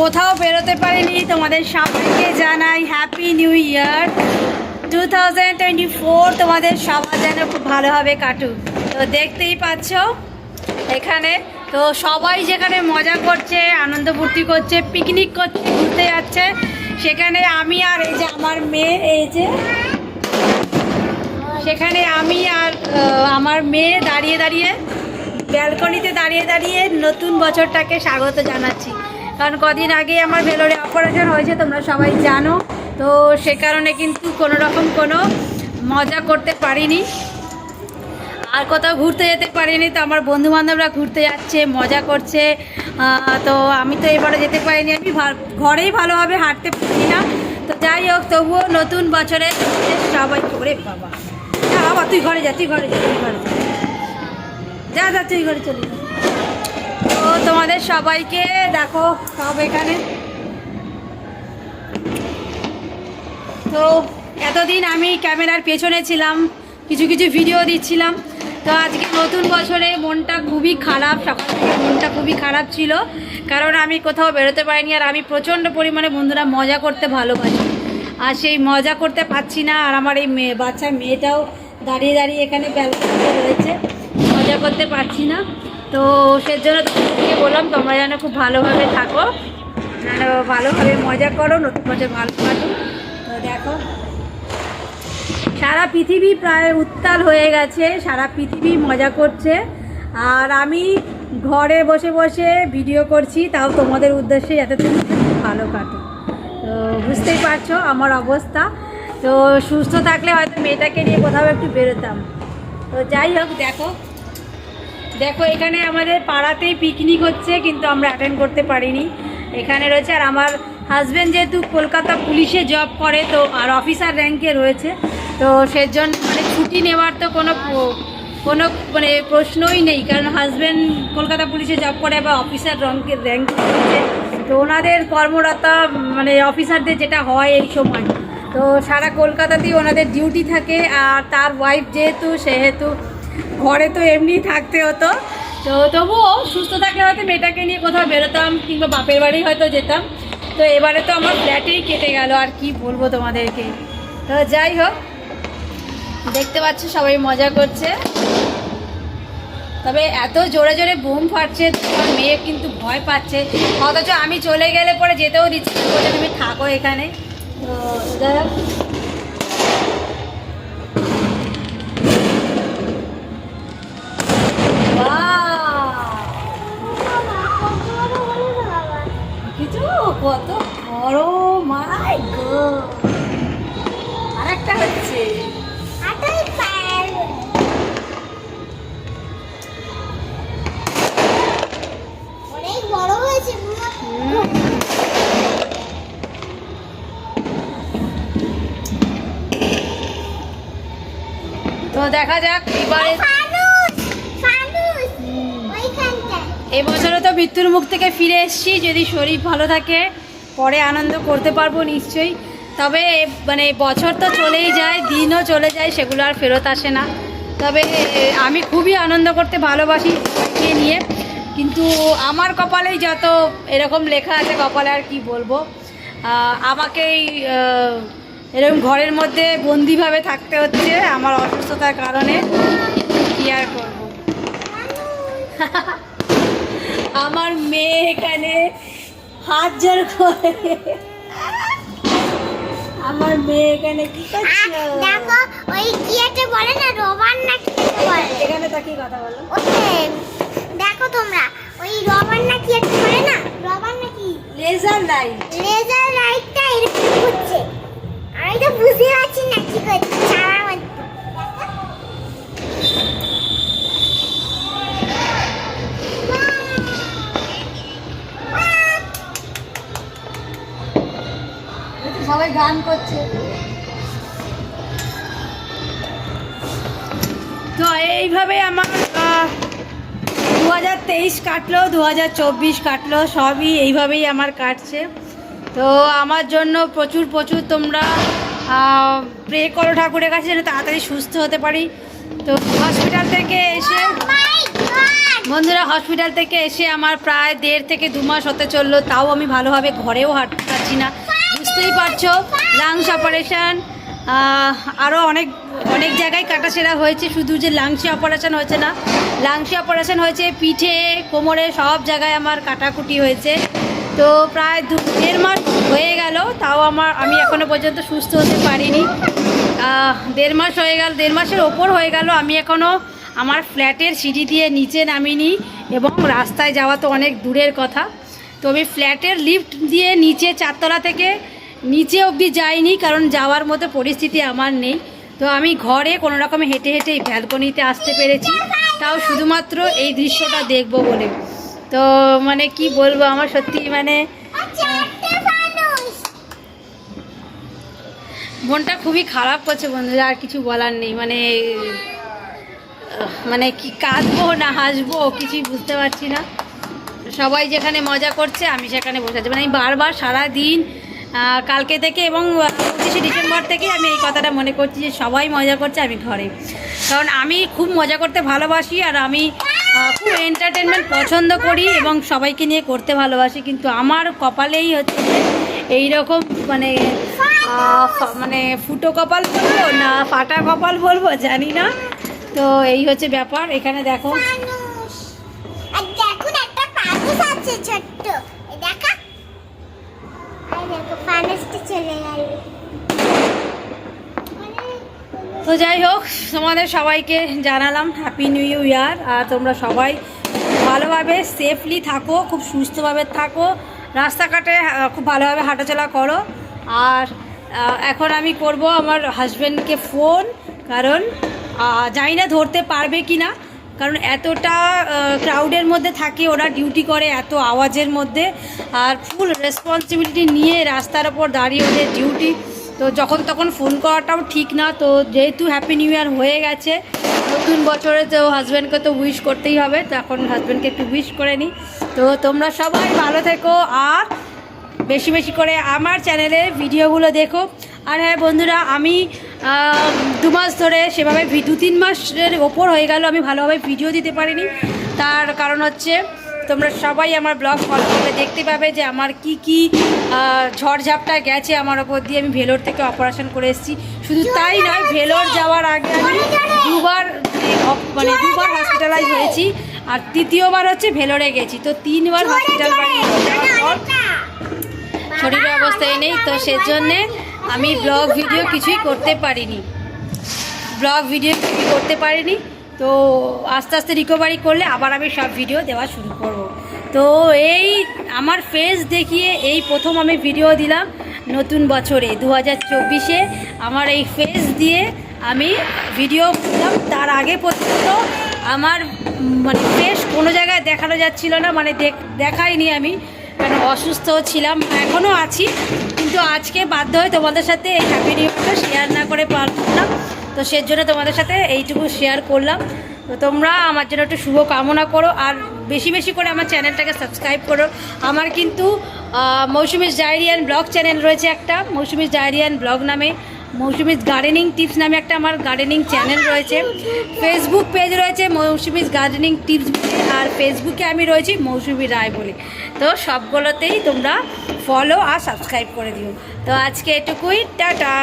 কোথাও বেরোতে পারিনি, তোমাদের সবাইকে জানাই happy new year two thousand twenty four তোমাদের সবার যেন খুব ভালোভাবে কাটুক। তো দেখতেই পাচ্ছ এখানে, তো সবাই যেখানে মজা করছে, আনন্দ ফুর্তি করছে পিকনিক করছে, ঘুরতে যাচ্ছে, সেখানে আমি আর এই যে আমার মেয়ে, এই যে সেখানে আমি আর আমার মেয়ে দাঁড়িয়ে দাঁড়িয়ে, ব্যালকনিতে দাঁড়িয়ে দাঁড়িয়ে নতুন বছরটাকে স্বাগত জানাচ্ছি। কারণ কদিন আগে আমার ভেলোরে অপারেশন হয়েছে, তোমরা সবাই জানো। তো সে কারণে কিন্তু কোনো রকম কোনো মজা করতে পারিনি। আর কোথাও ঘুরতে যেতে পারিনি, তো আমার বন্ধু বান্ধবরা ঘুরতে যাচ্ছে, মজা করছে। তো আমি তো এবারে যেতে পারিনি, আমি ঘরেই ভালোভাবে হাঁটতে পারি না। তো যাই হোক, তবুও নতুন বছরে সবাই করে বাবা। বাবা, তুই ঘরে যা, তুই ঘরে যা, তুই ঘরে যা যা, তুই ঘরে চলে যা। তোমাদের সবাইকে দেখো সব এখানে। তো এতদিন আমি ক্যামেরার পেছনে ছিলাম, কিছু কিছু ভিডিও দিচ্ছিলাম। তো আজকে নতুন বছরে মনটা খুবই খারাপ, সকাল থেকে মনটা খুবই খারাপ ছিল। কারণ আমি কোথাও বেরোতে পারিনি আর আমি প্রচণ্ড পরিমাণে বন্ধুরা মজা করতে ভালোবাসি। আর সেই মজা করতে পারছি না আর আমার এই মেয়ে, বাচ্চা মেয়েটাও দাঁড়িয়ে দাঁড়িয়ে এখানে ব্যালকনিতে রয়েছে। মজা করতে পারছি না। তো সেজন্য তোমাদেরকে বললাম তোমরা যেন খুব ভালোভাবে থাকো। যেন ভালোভাবে মজা করো, নতুন বছর ভালো কাটুক। তো দেখো, সারা পৃথিবী প্রায় উত্তাল হয়ে গেছে, সারা পৃথিবী মজা করছে। আর আমি ঘরে বসে বসে ভিডিও করছি, তাও তোমাদের উদ্দেশ্যে যাতে তুমি ভালো কাটো। তো বুঝতেই পারছ আমার অবস্থা। তো সুস্থ থাকলে হয়তো মেয়েটাকে নিয়ে কোথাও একটু বেরোতাম। তো যাই হোক, দেখো দেখো, এখানে আমাদের পাড়াতেই পিকনিক হচ্ছে, কিন্তু আমরা অ্যাটেন্ড করতে পারিনি। এখানে রয়েছে, আর আমার হাজব্যান্ড যেহেতু কলকাতা পুলিশে জব করে, তো আর অফিসার র্যাঙ্কে রয়েছে, তো সেজন্য মানে ছুটি নেওয়ার তো কোনো কোনো মানে প্রশ্নই নেই, কারণ হাজব্যান্ড কলকাতা পুলিশে জব করে বা অফিসার র্যাঙ্কে র্যাঙ্কে রয়েছে, তো ওনাদের কর্মরতা মানে অফিসারদের যেটা হয় এই সময়। তো সারা কলকাতাতেই ওনাদের ডিউটি থাকে, আর তার ওয়াইফ যেহেতু, সেহেতু ঘরে তো এমনি থাকতে হতো। তো তবুও সুস্থ থাকলে হয়তো মেয়েটাকে নিয়ে কোথাও বেরোতাম কিংবা বাপের বাড়ি হয়তো যেতাম। তো এবারে তো আমার ফ্ল্যাটেই কেটে গেল, আর কি বলব তোমাদেরকে? তো যাই হোক, দেখতে পাচ্ছ সবাই মজা করছে। তবে এত জোরে জোরে বোম ফাটছে, তোমার মেয়ে কিন্তু ভয় পাচ্ছে। অথচ আমি চলে গেলে পরে যেতেও দিচ্ছি বলে তুমি থাকো এখানে। তো যাই হোক কত বড় মাই গো আরেকটা হচ্ছে। অনেক বড় হয়েছে তো দেখা যাক এবারে ওইখানটায় এবছরে তো মৃত্যুর মুখ থেকে ফিরে এসেছি। যদি শরীর ভালো থাকে, পরে আনন্দ করতে পারব নিশ্চয়ই। তবে মানে বছর তো চলেই যায়, দিনও চলে যায়, সেগুলো আর ফেরত আসে না। তবে আমি খুবই আনন্দ করতে ভালোবাসি সবাইকে নিয়ে। কিন্তু আমার কপালেই যত এরকম লেখা আছে, কপালে আর কি বলব? আমাকেই এরকম ঘরের মধ্যে বন্দিভাবে থাকতে হচ্ছে আমার অসুস্থতার কারণে। কি আর করব? আমার মেয়ে এখানে হাত জোর করে। আমার মেয়ে এখানে কি করছে? দেখো ওই কি একটা বলে না রবার না কি বলে? এখানে তাকিয়ে কথা বলো। ওই দেখো তোমরা ওই রবার না কি একটা বলে না? রবার না কি? লেজার লাইট লেজার লাইটটা এরকম ঘুরছে আমি তো বুঝতে পারছি না কি করছে। গান করছে। তো এইভাবে আমার দু হাজার তেইশ কাটলো দু হাজার চব্বিশ কাটলো সবই এইভাবেই আমার কাটছে। তো আমার জন্য প্রচুর প্রচুর তোমরা প্রে করো ঠাকুরের কাছে যেন তাড়াতাড়ি সুস্থ হতে পারি। তো হসপিটাল থেকে এসে বন্ধুরা হসপিটাল থেকে এসে আমার প্রায় দেড় থেকে দু মাস হতে চলল তাও আমি ভালোভাবে ঘরেও হাঁটতে পারছি না। বুঝতেই পারছ, লাংস অপারেশন আরও অনেক অনেক জায়গায় কাটাছেড়া হয়েছে, শুধু যে লাংসি অপারেশান হয়েছে না, লাংসি অপারেশন হয়েছে, পিঠে, কোমরে, সব জায়গায় আমার কাটাকুটি হয়েছে। তো প্রায় দু, দেড় মাস হয়ে গেল, তাও আমার, আমি এখনও পর্যন্ত সুস্থ হতে পারিনি। দেড় মাস হয়ে গেল, দেড় মাসের ওপর হয়ে গেল, আমি এখনও আমার ফ্ল্যাটের সিঁড়ি দিয়ে নিচে নামিনি, এবং রাস্তায় যাওয়া তো অনেক দূরের কথা। তো আমি ফ্ল্যাটের লিফট দিয়ে নিচে চারতলা থেকে নিচে অবধি যাইনি কারণ যাওয়ার মতো পরিস্থিতি আমার নেই। তো আমি ঘরে কোনো রকমে হেঁটে হেঁটে এই ব্যালকনিতে আসতে পেরেছি। তাও শুধুমাত্র এই দৃশ্যটা দেখব বলে। তো মানে কি বলব আমার সত্যি মানে মনটা খুবই খারাপ করছে বন্ধুরা আর কিছু বলার নেই। মানে মানে কি কাঁদবো না হাসবো কিছুই বুঝতে পারছি না। সবাই যেখানে মজা করছে আমি সেখানে বসে আছি। মানে আমি বারবার সারা দিন আহ, কালকে থেকে এবং পঁচিশে ডিসেম্বর থেকে আমি এই কথাটা মনে করছি যে সবাই মজা করছে আমি ঘরে। কারণ আমি খুব মজা করতে ভালোবাসি আর আমি খুব এন্টারটেনমেন্ট পছন্দ করি এবং সবাইকে নিয়ে করতে ভালোবাসি। কিন্তু আমার কপালেই হচ্ছে এই রকম মানে মানে ফুটো কপাল বলব না ফাটা কপাল বলব জানি না। তো এই হচ্ছে ব্যাপার। এখানে দেখো। দেখুন একটা ছোট্ট। দেখা আর দেখো মানুষটা চলে গেল তো যাই হোক, তোমাদের সবাইকে জানালাম হ্যাপি নিউ ইয়ার আর তোমরা সবাই ভালোভাবে সেফলি থাকো, খুব সুস্থভাবে থাকো। রাস্তাঘাটে খুব ভালোভাবে হাঁটাচলা করো। আর এখন আমি করব আমার হাজব্যান্ডকে ফোন কারণ জানি না ধরতে পারবে কি না কারণ এতটা ক্রাউডের মধ্যে থাকে ওরা ডিউটি করে এত আওয়াজের মধ্যে। আর ফুল রেসপন্সিবিলিটি নিয়ে রাস্তার ওপর দাঁড়িয়ে ওদের ডিউটি তো যখন তখন ফোন করাটাও ঠিক না। তো যেহেতু হ্যাপি নিউ ইয়ার হয়ে গেছে, নতুন বছরে তো হাজব্যান্ডকে তো উইশ করতেই হবে। তো এখন হাজব্যান্ডকে একটু উইশ করে নিই তো তোমরা সবাই ভালো থেকো। আর বেশি বেশি করে আমার চ্যানেলে ভিডিওগুলো দেখো। আর হ্যাঁ বন্ধুরা, আমি দু মাস ধরে সেভাবে দু তিন মাসের ওপর হয়ে গেল, আমি ভালোভাবে ভিডিও দিতে পারিনি। তার কারণ হচ্ছে, তোমরা সবাই আমার ব্লগ ফলো করলে দেখতে পাবে যে আমার কি কি ঝড়ঝাপটা গেছে আমার ওপর দিয়ে। আমি ভেলোর থেকে অপারেশন করে এসেছি। শুধু তাই নয়, ভেলোর যাওয়ার আগে আমি দুবার মানে দুবার হসপিটালাইজ হয়েছি। আর তৃতীয়বার হচ্ছে ভেলোরে গেছি। তো তিনবার হসপিটাল যাওয়ার পর শরীরের অবস্থায় নেই তো সেজন্যে আমি ব্লগ ভিডিও কিছুই করতে পারিনি। ব্লগ ভিডিও কিছুই করতে পারিনি। তো আস্তে আস্তে রিকভারি করলে আবার আমি সব ভিডিও দেওয়া শুরু করব। তো এই আমার ফেস দেখিয়ে এই প্রথম আমি ভিডিও দিলাম নতুন বছরে দু হাজার চব্বিশে। আমার এই ফেস দিয়ে আমি ভিডিও করলাম। তার আগে পর্যন্ত আমার মানে ফেস কোনো জায়গায় দেখানো যাচ্ছিল না মানে দেখ- দেখাইনি আমি। কারণ অসুস্থ ছিলাম এখনও আছি। কিন্তু আজকে বাধ্য হয়ে তোমাদের সাথে এই হ্যাপি নিউজটা শেয়ার না করে পারলাম। না তো সেজন্য তোমাদের সাথে এইটুকু শেয়ার করলাম। তো তোমরা আমার জন্য একটু শুভ কামনা করো, আর বেশি বেশি করে আমার চ্যানেলটাকে সাবস্ক্রাইব করো। আমার কিন্তু মৌসুমিস ডায়েরিয়ান ব্লগ চ্যানেল রয়েছে একটা মৌসুমিস ডায়েরিয়ান ব্লগ নামে। মৌসুমিস গার্ডেনিং টিপস নামে একটা আমার গার্ডেনিং চ্যানেল রয়েছে। ফেসবুক পেজ রয়েছে মৌসুমিজ গার্ডেনিং টিপস আর ফেসবুকে আমি রয়েছি মৌসুমি রায় বলে। তো সবগুলোতেই তোমরা ফলো আর সাবস্ক্রাইব করে দিও। তো আজকে এটুকুই, টাটা।